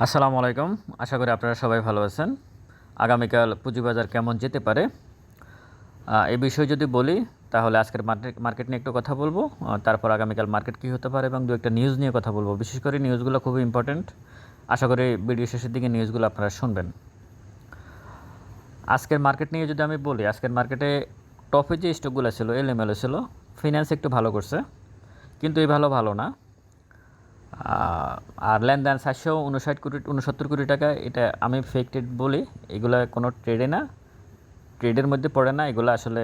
আসসালামু আলাইকুম। আশা করি আপনারা সবাই ভালো আছেন। আগামীকাল পুঁজিবাজার কেমন যেতে পারে? এই বিষয়ে যদি বলি, তাহলে আজকের মার্কেট মার্কেট নিয়ে একটু কথা বলব। তারপর আগামীকাল মার্কেট কী হতে পারে এবং দু একটা নিউজ নিয়ে কথা বলব। বিশেষ করে নিউজগুলো খুবই ইম্পর্ট্যান্ট আশা করি ভিডিও শেষের দিকে নিউজগুলো আপনারা শুনবেন। আজকের মার্কেট নিয়ে যদি আমি বলি, আজকের মার্কেটে টপে যে স্টকগুলো ছিল, এলোমেলো ছিল ফিনান্স একটু ভালো করছে। কিন্তু এই ভালো ভালো না। আর লেনদেন সাতশো উনষাট কোটি উনসত্তর কোটি টাকা, এটা আমি ফেক ট্রেড বলি। এগুলো কোনো ট্রেডে না। ট্রেডের মধ্যে পড়ে না, এগুলো আসলে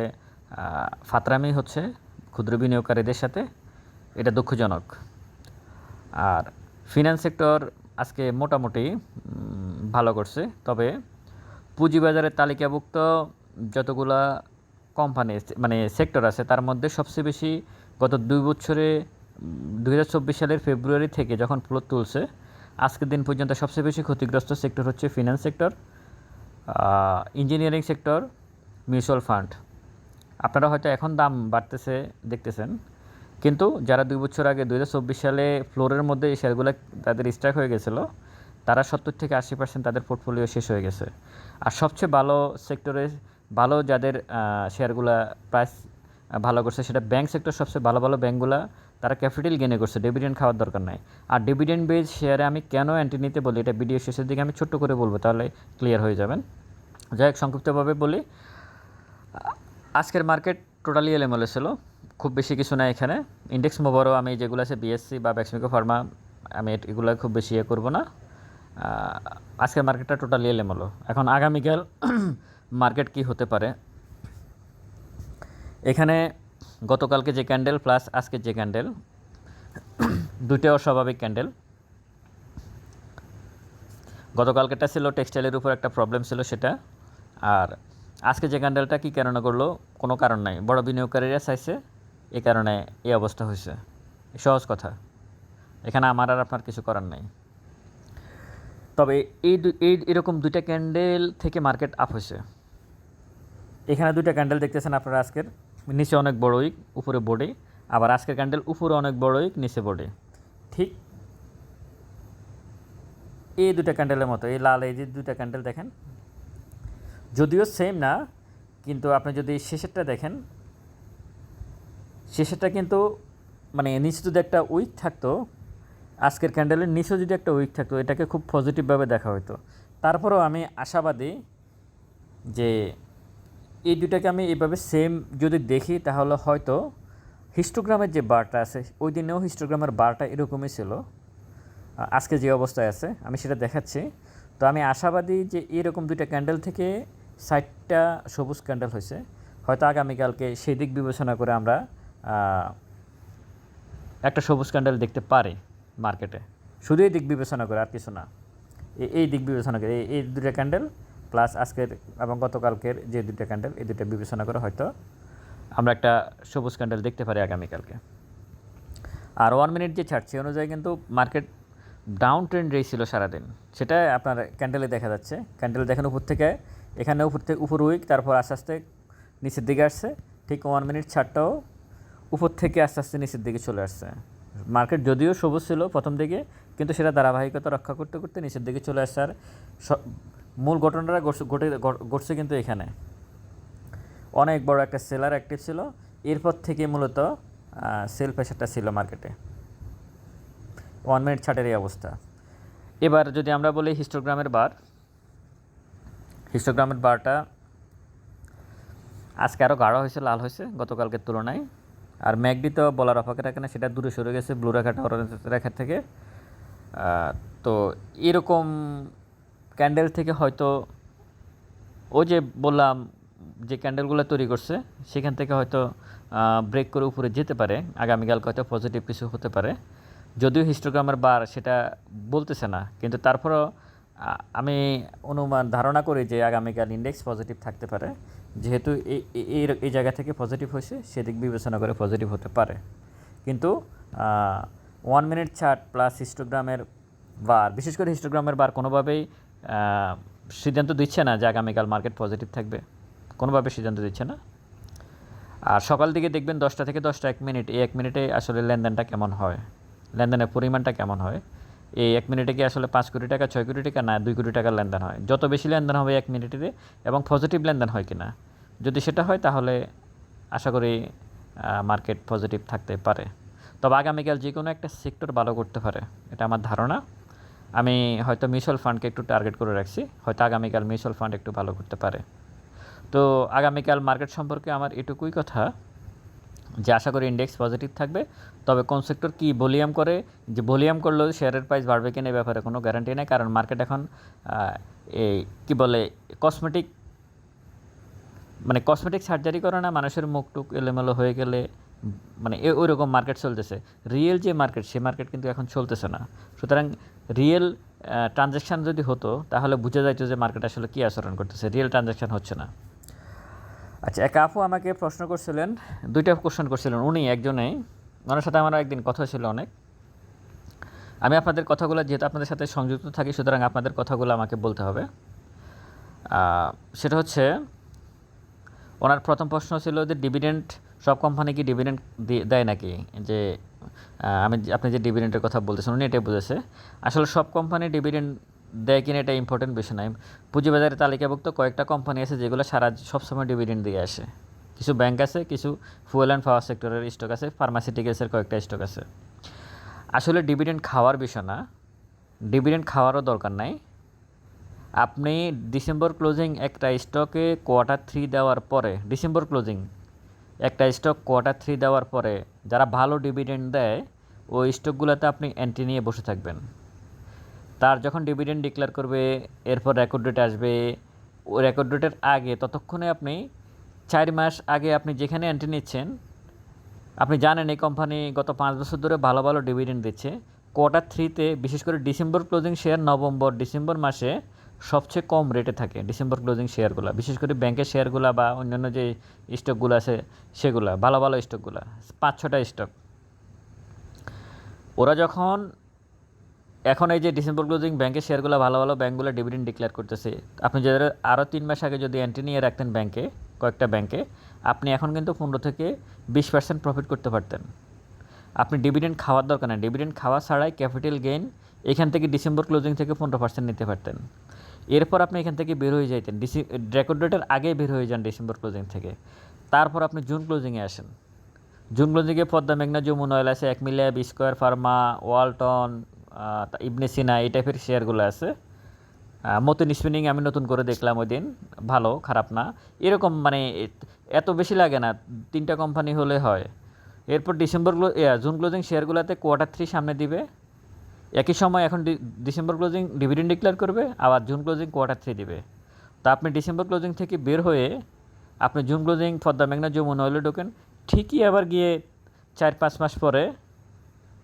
ফাতরামি হচ্ছে ক্ষুদ্র বিনিয়োগকারীদের সাথে। এটা দুঃখজনক। আর ফিনান্স সেক্টর আজকে মোটামুটি ভালো করছে। তবে পুঁজিবাজারের তালিকাভুক্ত যতগুলা কোম্পানি মানে সেক্টর আছে, তার মধ্যে সবচেয়ে বেশি গত দুই বছরে চব্বিশ সালের ফেব্রুয়ারি থেকে যখন ফ্লোর তুলছে, আজকের দিন পর্যন্ত সবচেয়ে বেশি ক্ষতিগ্রস্ত সেক্টর হচ্ছে finance sector engineering sector mutual fund আপনারা হয়তো এখন দাম বাড়তেছে, দেখতেছেন। কিন্তু যারা দুই বছর আগে দু হাজার চব্বিশ সালে ফ্লোরের মধ্যে এই শেয়ারগুলো তাদের স্ট্রাইক হয়ে গেছিল, তারা সত্তর থেকে আশি পার্সেন্ট তাদের পোর্টফোলিও শেষ হয়ে গেছে। আর সবচেয়ে ভালো সেক্টরে ভালো যাদের শেয়ারগুলা প্রাইস ভালো করছে, সেটা ব্যাংক সেক্টর সবচেয়ে ভালো ভালো ব্যাঙ্কগুলা তারা ক্যাপিটাল গেনে করছে ডিভিডেন্ড খাওয়ার দরকার নাই। আর ডিভিডেন্ড বেজ শেয়ারে আমি কেন অ্যান্টি নিতে বলি? এটা ভিডিও শেষের দিকে আমি ছোট্ট করে বলব, তাহলে ক্লিয়ার হয়ে যাবেন। যাই হোক, সংক্ষিপ্তভাবে বলি। আজকের মার্কেট টোটালি এলোমেলো ছিল, খুব বেশি কিছু নাই এখানে। ইন্ডেক্স মোবারও আমি যেগুলো আছে বিএসসি বা ব্যাক্সমিকো ফার্মা আমি এগুলো খুব বেশি ইয়ে করব না। আজকের মার্কেটটা টোটালি এলোমেলো। এখন আগামীকাল মার্কেট কি হতে পারে? এখানে গতকালকে যে ক্যান্ডেল, প্লাস আজকের যে ক্যান্ডেল দুইটাই অস্বাভাবিক ক্যান্ডেল। গতকালকেটা ছিল টেক্সটাইলের উপর একটা প্রবলেম ছিল সেটা। আর আজকে যে ক্যান্ডেলটা কী কারণে করল, কোনো কারণ নাই। বড় বিনিয়োগকারীরা চাইছে এই কারণে এই অবস্থা হয়েছে। সহজ কথা। এখানে আমার আর আপনার কিছু করার নাই। তবে এই এই এরকম দুইটা ক্যান্ডেল থেকে মার্কেট আপ হয়েছে। এখানে দুইটা ক্যান্ডেল দেখতেছেন আপনারা আজকের। নিচে অনেক বড় উইক উপরে বোর্ডে আবার আজকের ক্যান্ডেল উপরে অনেক বড় উইক নিচে বোর্ডে ঠিক এই দুটা ক্যান্ডেলের মতো, এই লাল, এই যে দুটা ক্যান্ডেল দেখেন। যদিও সেম না, কিন্তু আপনি যদি শেষেরটা দেখেন, শেষেরটা কিন্তু মানে নিচে যদি একটা উইক থাকতো, আজকের ক্যান্ডেলের নিচেও যদি একটা উইক থাকতো, এটাকে খুব পজিটিভভাবে দেখা হতো তারপরেও আমি আশাবাদী যে এই দুটাকে আমি এইভাবে সেম যদি দেখি, তাহলে হয়তো হিস্টোগ্রামের যে বারটা আছে, ওই দিনেও হিস্টোগ্রামের বারটা এরকমই ছিল। আজকে যে অবস্থায় আছে, আমি সেটা দেখাচ্ছি। তো আমি আশাবাদী যে এরকম দুইটা ক্যান্ডেল থেকে ষাটটা সবুজ ক্যান্ডেল হয়েছে। হয়তো আগামীকালকে সেই দিক বিবেচনা করে আমরা একটা সবুজ ক্যান্ডেল দেখতে পারি মার্কেটে শুধু এই দিক বিবেচনা করে, আর কিছু না। এই দিক বিবেচনা করে এই দুটো ক্যান্ডেল প্লাস আজকের এবং গতকালকের যে দুটো ক্যান্ডেল এই দুটো বিবেচনা করে হয়তো আমরা একটা সবুজ ক্যান্ডেল দেখতে পারি আগামীকালকে। আর ওয়ান মিনিট যে ছাড়ছে অনুযায়ী কিন্তু মার্কেট ডাউন ট্রেন্ড ছিল সারাদিন। সেটা আপনার ক্যান্ডেলে দেখা যাচ্ছে। ক্যান্ডেল দেখেন উপর থেকে, এখানে উপর থেকে উপর উইক তারপর আস্তে আস্তে নিচের দিকে আসছে। ঠিক ওয়ান মিনিট ছাড়টাও উপর থেকে আস্তে আস্তে নিচের দিকে চলে আসছে। মার্কেট যদিও সবুজ ছিল প্রথম দিকে, কিন্তু সেটা ধারাবাহিকতা রক্ষা করতে করতে নিচের দিকে চলে আসছে আর মূল ঘটনাটা ঘটে- ঘট- ঘটছে কিন্তু এখানে। অনেক বড় একটা সেলার অ্যাক্টিভ ছিল। এরপর থেকে মূলত সেল প্রেশারটা ছিল মার্কেটে ওয়ান মিনিট ছাটের এই অবস্থা। এবার যদি আমরা বলি হিস্টোগ্রামের বার হিস্টোগ্রামের বারটা আজকে আরও গাঢ় হয়েছে, লাল হয়েছে গতকালকের তুলনায়। আর ম্যাকডি তো বলার অপেক্ষা রাখে না, সেটা দূরে সরে গেছে ব্লু রেখাটা অরেঞ্জ রেখার থেকে। তো এরকম ক্যান্ডেল থেকে হয়তো ও যে বললাম যে ক্যান্ডেলগুলো তৈরি করছে, সেখান থেকে হয়তো ব্রেক করে উপরে যেতে পারে। আগামীকাল হয়তো পজিটিভ কিছু হতে পারে। যদিও হিস্টোগ্রামের বার সেটা বলতেছে না, কিন্তু তারপরও আমি অনুমান ধারণা করি যে আগামীকাল ইন্ডেক্স পজিটিভ থাকতে পারে। যেহেতু এই এই- জায়গা থেকে পজিটিভ হয়েছে, সেদিক বিবেচনা করে পজিটিভ হতে পারে। কিন্তু ওয়ান মিনিট চার্ট প্লাস হিস্টোগ্রামের বার বিশেষ করে হিস্টোগ্রামের বার কোনোভাবেই সিদ্ধান্ত দিচ্ছে না যে আগামীকাল মার্কেট পজিটিভ থাকবে। কোনোভাবে সিদ্ধান্ত দিচ্ছে না। আর সকাল দিকে দেখবেন দশটা থেকে দশটা এক মিনিট এই এক মিনিটে আসলে লেনদেনটা কেমন হয়? লেনদেনের পরিমাণটা কেমন হয়? এই এক মিনিটে কি আসলে পাঁচ কোটি টাকা, ছয় কোটি টাকা না দুই কোটি টাকার লেনদেন হয়? যত বেশি লেনদেন হবে এক মিনিটে এবং পজিটিভ লেনদেন হয় কিনা, যদি সেটা হয় তাহলে আশা করি মার্কেট পজিটিভ থাকতে পারে। তবে আগামীকাল যে কোনো একটা সেক্টর ভালো করতে পারে, এটা আমার ধারণা। আমি হয়তো মিউচুয়াল ফান্ডকে একটু টার্গেট করে রাখছি, হয়তো আগামীকাল মিউচুয়াল ফান্ড একটু ভালো করতে পারে। তো আগামীকাল মার্কেট সম্পর্কে আমার এটুকুই কথা, যে আশা করি ইন্ডেক্স পজিটিভ থাকবে, তবে কোন সেক্টর কী ভলিউম করে, যে ভলিউম করলেও শেয়ারের প্রাইস বাড়বে কিনা এ ব্যাপারে কোনো গ্যারান্টি নেই, কারণ মার্কেট এখন এই কী বলে কসমেটিক মানে কসমেটিক সার্জারি করে না, মানুষের মুখ টুক এলোমেলো হয়ে গেলে মানে ওই রকম মার্কেট চলতেছে। রিয়েল যে মার্কেট সে মার্কেট কিন্তু এখন চলতেছে না। সুতরাং রিয়েল ট্রানজ্যাকশান যদি হতো, তাহলে বুঝে যাইতো যে মার্কেট আসলে কী আচরণ করতেছে। রিয়েল ট্রানজ্যাকশান হচ্ছে না। আচ্ছা এক আপু আমাকে প্রশ্ন করছিলেন, দুইটা কোশ্চেন করছিলেন। উনি একজনেই ওনার সাথে আমার একদিন কথা ছিল অনেক। আমি আপনাদের কথাগুলো, যেহেতু আপনাদের সাথে সংযুক্ত থাকি, সুতরাং আপনাদের কথাগুলো আমাকে বলতে হবে। সেটা হচ্ছে, ওনার প্রথম প্রশ্ন ছিল যে ডিভিডেন্ড সব কোম্পানি কি ডিভিডেন্ড দেয় নাকি? যে আমি আপনি যে ডিভিডেন্টের কথা বলতেছেন, উনি এটাই বুঝেছে। আসলে সব কোম্পানি ডিভিডেন্ড দেয় কিনা এটা ইম্পর্টেন্ট বিষয় নয় পুঁজিবাজারে তালিকাভুক্ত কয়েকটা কোম্পানি আছে যেগুলো সারা সবসময় ডিভিডেন্ড দিয়ে আসে। কিছু ব্যাংক আছে, কিছু ফুয়েল অ্যান্ড পাওয়ার সেক্টরের স্টক আছে ফার্মাসিউটিক্যালসের কয়েকটা স্টক আছে। আসলে ডিভিডেন্ড খাওয়ার বিষয় না। ডিভিডেন্ড খাওয়ারও দরকার নাই। আপনি ডিসেম্বর ক্লোজিং একটা স্টকে কোয়ার্টার থ্রি দেওয়ার পরে ডিসেম্বর ক্লোজিং একটা স্টক কোয়ার্টার থ্রি দেওয়ার পরে যারা ভালো ডিভিডেন্ড দেয়, ওই স্টকগুলোতে আপনি এন্ট্রি নিয়ে বসে থাকবেন। তার যখন ডিভিডেন্ড ডিক্লেয়ার করবে, এরপর রেকর্ড ডেট আসবে ওই রেকর্ড ডেটের আগে, ততক্ষণে আপনি চার মাস আগে আপনি যেখানে এন্ট্রি নিচ্ছেন, আপনি জানেন এই কোম্পানি গত পাঁচ বছর ধরে ভালো ভালো ডিভিডেন্ড দিচ্ছে। কোয়ার্টার থ্রিতে বিশেষ করে December closing share November, December মাসে সবচেয়ে কম রেটে থাকে ডিসেম্বর ক্লোজিং শেয়ারগুলো বিশেষ করে ব্যাংকের শেয়ারগুলো বা অন্যান্য যে স্টকগুলো আছে, সেগুলো, ভালো ভালো স্টকগুলো পাঁচ ছটা স্টক ওরা যখন, এখন এই যে ডিসেম্বর ক্লোজিং ব্যাংকের শেয়ারগুলো ভালো ভালো ব্যাঙ্কগুলো ডিভিডেন্ড ডিক্লেয়ার করতেছে, আপনি যাদের আরও তিন মাস আগে যদি এন্ট্রি নিয়ে রাখতেন ব্যাংকে কয়েকটা ব্যাংকে আপনি এখন কিন্তু পনেরো থেকে বিশ পার্সেন্ট প্রফিট করতে পারতেন। আপনি ডিভিডেন্ড খাওয়ার দরকার নেই। ডিভিডেন্ড খাওয়া ছাড়াই ক্যাপিটাল গেইন এখান থেকে ডিসেম্বর ক্লোজিং থেকে পনেরো পার্সেন্ট নিতে পারতেন। এরপর আপনি এখান থেকে বের হয়ে যাইতেন। ডিসি রেকর্ড ডেটের আগেই বের হয়ে যান ডিসেম্বর ক্লোজিং থেকে। তারপর আপনি জুন ক্লোজিংয়ে আসেন। জুন ক্লোজিংয়ে পদ্মা মেঘনা যমুন অয়েল আছে এক মিলিয়া বিস্কোয়ার ফার্মা ওয়ালটন আহ, তা ইবনে সিনা এই টাইপের শেয়ারগুলো আছে। মতিন স্পিনিং আমি নতুন করে দেখলাম ওই দিন। ভালো খারাপ না। এরকম মানে এত বেশি লাগে না তিনটা কোম্পানি হলে হয়। এরপর ডিসেম্বর জুন ক্লোজিং শেয়ারগুলোতে কোয়ার্টার থ্রি সামনে দিবে। একই সময় এখন ডিসেম্বর ক্লোজিং ডিভিডেন্ড ডিক্লেয়ার করবে, আবার জুন ক্লোজিং কোয়ার্টার থ্রি দেবে। তো আপনি ডিসেম্বর ক্লোজিং থেকে বের হয়ে আপনি জুন ক্লোজিং পদ্মা মেঘনা যমুন অয়েলে ঢোকেন ঠিকই আবার গিয়ে চার পাঁচ মাস পরে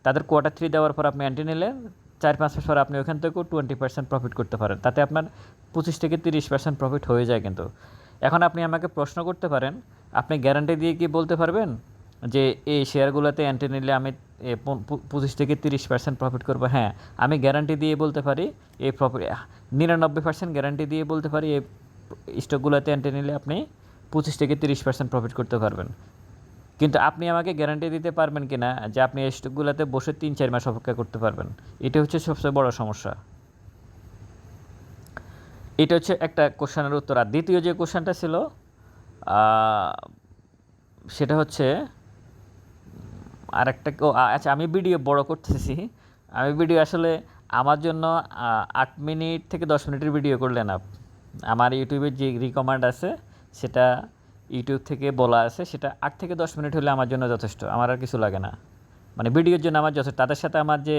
তাদের কোয়ার্টার থ্রি দেওয়ার পর আপনি অ্যান্টি নিলেন, চার পাঁচ মাস পরে আপনি ওখান থেকেও টোয়েন্টি পার্সেন্ট প্রফিট করতে পারেন। তাতে আপনার পঁচিশ থেকে তিরিশ পার্সেন্ট প্রফিট হয়ে যায় কিন্তু। এখন আপনি আমাকে প্রশ্ন করতে পারেন, আপনি গ্যারান্টি দিয়ে কি বলতে পারবেন? যে এই শেয়ারগুলোতে অ্যান্টি নিলে আমি পঁচিশ থেকে তিরিশ পার্সেন্ট প্রফিট করব। হ্যাঁ আমি গ্যারান্টি দিয়ে বলতে পারি এই প্রফিট নিরানব্বই পার্সেন্ট গ্যারান্টি দিয়ে বলতে পারি এই স্টকগুলোতে অ্যান্টি নিলে আপনি পঁচিশ থেকে তিরিশ পার্সেন্ট প্রফিট করতে পারবেন। কিন্তু আপনি আমাকে গ্যারান্টি দিতে পারবেন কি না যে আপনি এই স্টকগুলোতে বসে তিন, চার মাস অপেক্ষা করতে পারবেন, এটা হচ্ছে সবচেয়ে বড় সমস্যা। এটা হচ্ছে একটা কোশ্চেনের উত্তর। আর দ্বিতীয় যে কোশ্চেনটা ছিল সেটা হচ্ছে আর একটা আচ্ছা আমি ভিডিও বড় করতেছি। আমি ভিডিও আসলে আমার জন্য আট মিনিট থেকে দশ মিনিটের ভিডিও করলে না আমার ইউটিউবের যে রিকমান্ড আছে, সেটা ইউটিউব থেকে বলা আছে, সেটা আট থেকে দশ মিনিট হলে আমার জন্য যথেষ্ট। আমার আর কিছু লাগে না। মানে ভিডিওর জন্য আমার যথেষ্ট। তাদের সাথে আমার যে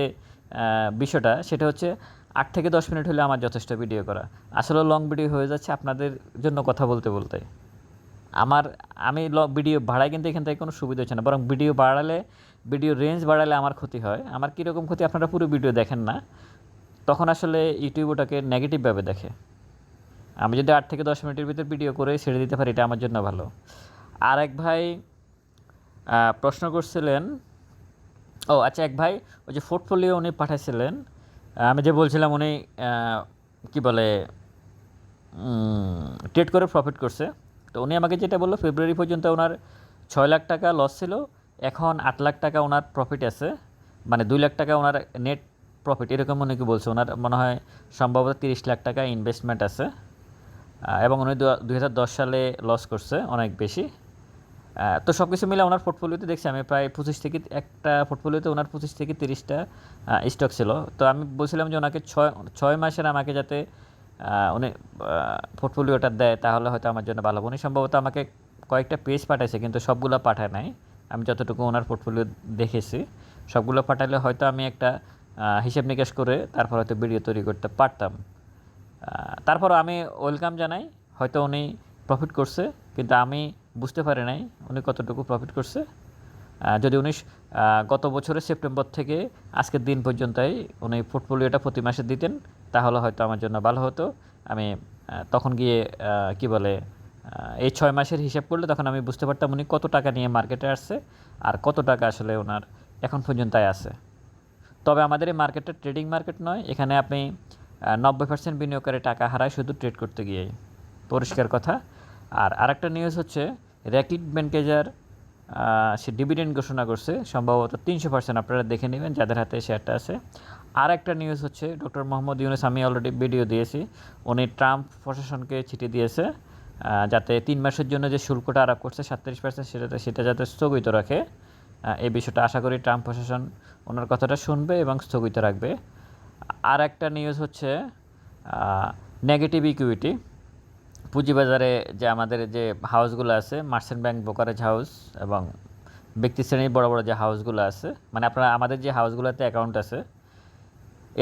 বিষয়টা, সেটা হচ্ছে আট থেকে দশ মিনিট হলে আমার যথেষ্ট ভিডিও করা। আসলে লং ভিডিও হয়ে যাচ্ছে আপনাদের জন্য কথা বলতে বলতে। আমার, আমি ভিডিও ভাড়ায় কিন্তু এখান থেকে কোনো সুবিধা হচ্ছে না। বরং ভিডিও বাড়ালে ভিডিও রেঞ্জ বাড়ালে আমার ক্ষতি হয়। আমার কীরকম ক্ষতি আপনারা পুরো ভিডিও দেখেন না। তখন আসলে ইউটিউব ওটাকে নেগেটিভভাবে দেখে। আমি যদি আট থেকে দশ মিনিটের ভিতর ভিডিও করে ছেড়ে দিতে পারি, এটা আমার জন্য ভালো। আর এক ভাই প্রশ্ন করছিলেন, ও আচ্ছা এক ভাই, ওই যে পোর্টফোলিও উনি পাঠাইছিলেন আমি যে বলছিলাম উনি কি বলে ট্রেড করে প্রফিট করছে। তো উনি আমাকে যেটা বলল, ফেব্রুয়ারি পর্যন্ত ওনার ছয় লাখ টাকা লস ছিল। এখন আট লাখ টাকা ওনার প্রফিট আছে। মানে দুই লাখ টাকা ওনার নেট প্রফিট এরকম উনি কি বলছে? ওনার মনে হয় সম্ভবত তিরিশ লাখ টাকা ইনভেস্টমেন্ট আছে। এবং উনি দুই হাজার দশ সালে লস করছে অনেক বেশি। তো সব কিছু মিলে ওনার পোর্টফোলিওতে দেখছি, আমি প্রায় পঁচিশ থেকে একটা পোর্টফোলিওতে ওনার পঁচিশ থেকে তিরিশটা স্টক ছিল। তো আমি বলছিলাম যে ওনাকে ছয় ছয় মাসের আমাকে যাতে উনি পোর্টফোলিওটা দেয়, তাহলে হয়তো আমার জন্য ভালো। উনি সম্ভবত আমাকে কয়েকটা পেজ পাঠাইছে, কিন্তু সবগুলো পাঠায় নাই। আমি যতটুকু ওনার পোর্টফোলিও দেখেছি, সবগুলো পাঠালে হয়তো আমি একটা হিসেব নিকেশ করে তারপর হয়তো ভিডিও তৈরি করতে পারতাম। তারপর আমি ওয়েলকাম জানাই, হয়তো উনি প্রফিট করছে, কিন্তু আমি বুঝতে পারি নাই উনি কতটুকু প্রফিট করছে। যদি উনি গত বছরের সেপ্টেম্বর থেকে আজকের দিন পর্যন্তই উনি পোর্টফোলিওটা প্রতি মাসে দিতেন তাহলে হয়তো আমার জন্য ভালো হতো। আমি তখন গিয়ে কি বলে এই ছয় মাসের হিসাব করলে তখন আমি বুঝতে পারতাম উনি কত টাকা নিয়ে মার্কেটে আসছে আর কত টাকা আসলে ওনার এখন পর্যন্তই আছে। তবে আমাদের এই মার্কেটটা ট্রেডিং মার্কেট নয়, এখানে আপনি নব্বই পার্সেন্ট বিনিয়োগকারী টাকা হারায় শুধু ট্রেড করতে গিয়ে পরিষ্কার কথা। আর আরেকটা নিউজ হচ্ছে, র্যাকিড ব্যাংকেজার সে ডিভিডেন্ড ঘোষণা করছে, সম্ভবত তিনশো পার্সেন্ট আপনারা দেখে নেবেন, যাদের হাতে শেয়ারটা আছে। আর একটা নিউজ হচ্ছে ডক্টর মোহাম্মদ ইউনুস আমি অলরেডি ভিডিও দিয়েছি। উনি ট্রাম্প প্রশাসনকে চিঠি দিয়েছে যাতে তিন মাসের জন্য যে শুল্কটা আরোপ করছে, সাতত্রিশ পার্সেন্ট সেটাতে সেটা যাতে স্থগিত রাখে। এই বিষয়টা আশা করি ট্রাম্প প্রশাসন ওনার কথাটা শুনবে এবং স্থগিত রাখবে। আর একটা নিউজ হচ্ছে নেগেটিভ ইকুইটি পুঁজিবাজারে যে আমাদের যে হাউসগুলো আছে মার্চেন্ট ব্যাংক ব্রোকারেজ হাউস এবং ব্যক্তি শ্রেণির বড় বড় যে হাউসগুলো আছে মানে আপনারা আমাদের যে হাউসগুলোতে অ্যাকাউন্ট আছে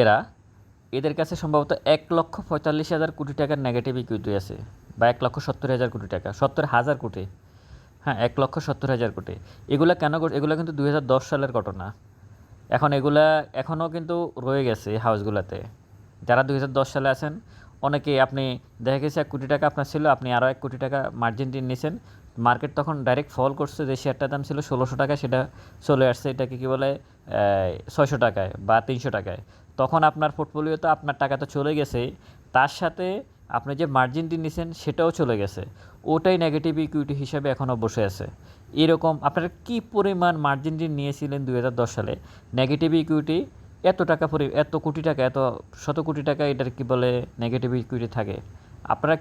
এরা এদের কাছে সম্ভবত এক লক্ষ পঁয়তাল্লিশ হাজার কোটি টাকার নেগেটিভ ইকুইটি আছে বা এক লক্ষ সত্তর হাজার কোটি টাকা, সত্তর হাজার কোটি। হ্যাঁ এক লক্ষ সত্তর হাজার কোটি। এগুলা কেন এগুলা কিন্তু দুই হাজার দশ সালের ঘটনা। এখন এগুলা এখনও কিন্তু রয়ে গেছে হাউসগুলোতে। যারা দুই হাজার দশ সালে আছেন, অনেকে আপনি দেখা গেছে এক কোটি টাকা আপনার ছিল, আপনি আরও এক কোটি টাকা মার্জিন দিয়ে নিয়েছেন মার্কেট তখন ডাইরেক্ট ফল করছে, যে শেয়ারটার দাম ছিল ষোলোশো টাকা সেটা চলে আসছে এটাকে কী বলে ছয়শো টাকায় বা তিনশো টাকায়। তখন আপনার পোর্টফোলিও তো আপনার টাকা তো চলে গেছে, তার সাথে আপনি যে মার্জিনটি নিছেন সেটাও চলে গেছে। ওটাই নেগেটিভ ইকুইটি হিসাবে এখনও বসে আছে। এরকম আপনারা কী পরিমাণ মার্জিন ঋণ নিয়েছিলেন দু হাজার দশ সালে? নেগেটিভ ইকুইটি এত টাকা পরি, এত কোটি টাকা, এত শত কোটি টাকা এটার কি বলে নেগেটিভ ইকুইটি থাকে? আপনারা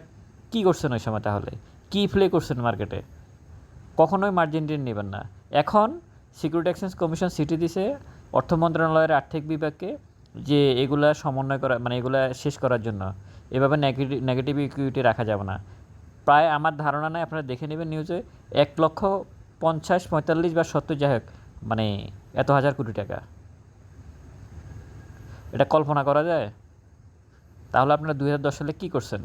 কী করছেন ওই সময় তাহলে? কী প্লে করছেন মার্কেটে কখনোই মার্জিনটি নেবেন না। এখন সিকিউরিটি এক্সচেঞ্জ কমিশন সিটি দিছে, অর্থ মন্ত্রণালয়ের আর্থিক বিভাগকে যে এগুলা সমন্বয় করা মানে এগুলা শেষ করার জন্য। এভাবে নেগেটিভ নেগেটিভ ইকুইটি রাখা যাবে না। প্রায় আমার ধারণা নাই, আপনারা দেখে নেবেন নিউজে এক লক্ষ পঞ্চাশ, পঁয়তাল্লিশ বা সত্তর যাই হোক মানে এত হাজার কোটি টাকা। এটা কল্পনা করা যায়? তাহলে আপনারা দুই হাজার দশ সালে কী করছেন?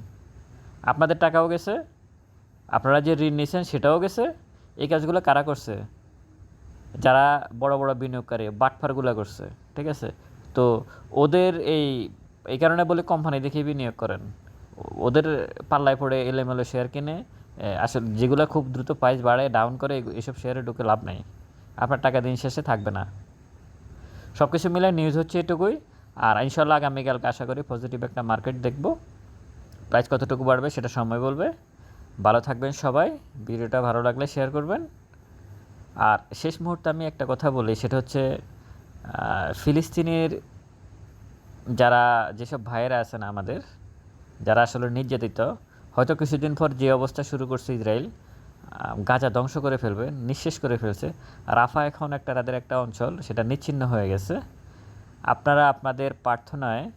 আপনাদের টাকাও গেছে, আপনারা যে ঋণ নিয়েছেন সেটাও গেছে, এই কাজগুলো কারা করছে? যারা বড় বড় বিনিয়োগকারী, বাটফারগুলো করছে, ঠিক আছে? তো ওদের এই এই কারণে বলে কোম্পানি দেখে বিনিয়োগ করেন। ওদের পাল্লায় পড়ে এলোমেলো শেয়ার কিনে আসলে যেগুলো খুব দ্রুত প্রাইস বাড়ায় ডাউন করে এসব শেয়ারে ঢুকে লাভ নেই। আপনার টাকা দিন শেষে থাকবে না। সব কিছু মিলে নিউজ হচ্ছে এটুকুই। আর ইনশাল্লাহ আগামীকালকে আশা করি পজিটিভ একটা মার্কেট দেখব। প্রাইস কতটুকু বাড়বে সেটা সময় বলবে। ভালো থাকবেন সবাই। ভিডিওটা ভালো লাগলে শেয়ার করবেন। আর শেষ মুহূর্তে আমি একটা কথা বলি, সেটা হচ্ছে ফিলিস্তিনের যারা যেসব ভাইয়েরা আছেন আমাদের, যারা আসলে নির্যাতিত, হয়তো কিছুদিন পর যে অবস্থা শুরু করছে ইসরায়েল গাজা ধ্বংস করে ফেলবে, নিঃশেষ করে ফেলছে। রাফা এখন একটা তাদের একটা অঞ্চল, সেটা নিচ্ছিন্ন হয়ে গেছে। আপনারা আপনাদের প্রার্থনায়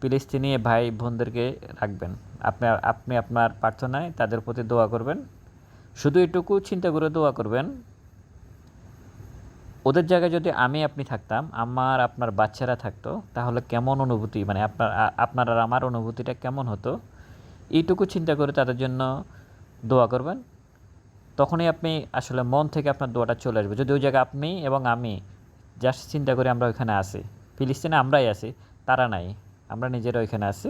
ফিলিস্তিনি ভাই বোনদেরকে রাখবেন। আপনি আপনি আপনার প্রার্থনায় তাদের প্রতি দোয়া করবেন। শুধু এটুকু চিন্তা করে দোয়া করবেন ওদের জায়গায় যদি আমি আপনি থাকতাম, আমার, আপনার বাচ্চারা থাকতো, তাহলে কেমন অনুভূতি? মানে আপনার আপনার আর আমার অনুভূতিটা কেমন হতো? এইটুকু চিন্তা করে তাদের জন্য দোয়া করবেন। তখনই আপনি আসলে মন থেকে আপনার দোয়াটা চলে আসবে। যদি ওই জায়গায় আপনি এবং আমি জাস্ট চিন্তা করে আমরা ওইখানে আসি ফিলিস্তিনে আমরাই আছি, তারা নাই, আমরা নিজেরা ওইখানে আছি।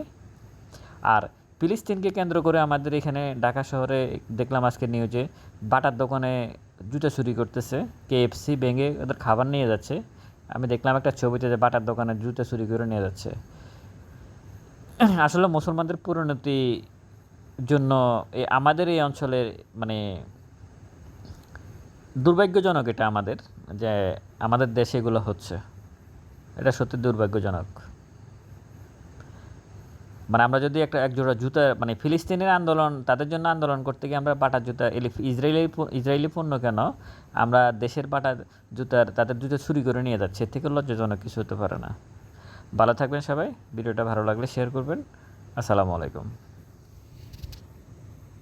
আর ফিলিস্তিনকে কেন্দ্র করে আমাদের এখানে ঢাকা শহরে দেখলাম আজকে নিউজে বাটার দোকানে জুতা চুরি করতেছে কেএফসি ভেঙে ওদের খাবার নিয়ে যাচ্ছে। আমি দেখলাম একটা ছবিতে যে বাটার দোকানে জুতা চুরি করে নিয়ে যাচ্ছে। আসলে মুসলমানদের পরিণতি জন্য এই আমাদের এই অঞ্চলের মানে দুর্ভাগ্যজনক এটা আমাদের, যে আমাদের দেশে এগুলো হচ্ছে। এটা সত্যি দুর্ভাগ্যজনক। মানে আমরা যদি একটা একজোড়া জুতা মানে ফিলিস্তিনের আন্দোলন, তাদের জন্য আন্দোলন করতে গিয়ে আমরা পাটার জুতা ইসরায়েলি ইসরায়েলি পণ্য কেন? আমরা দেশের পাটা জুতার তাদের জুতা চুরি করে নিয়ে যাচ্ছে। এর থেকে লজ্জাজনক কিছু হতে পারে না। ভালো থাকবেন সবাই। ভিডিওটা ভালো লাগলে শেয়ার করবেন। আসসালামু আলাইকুম।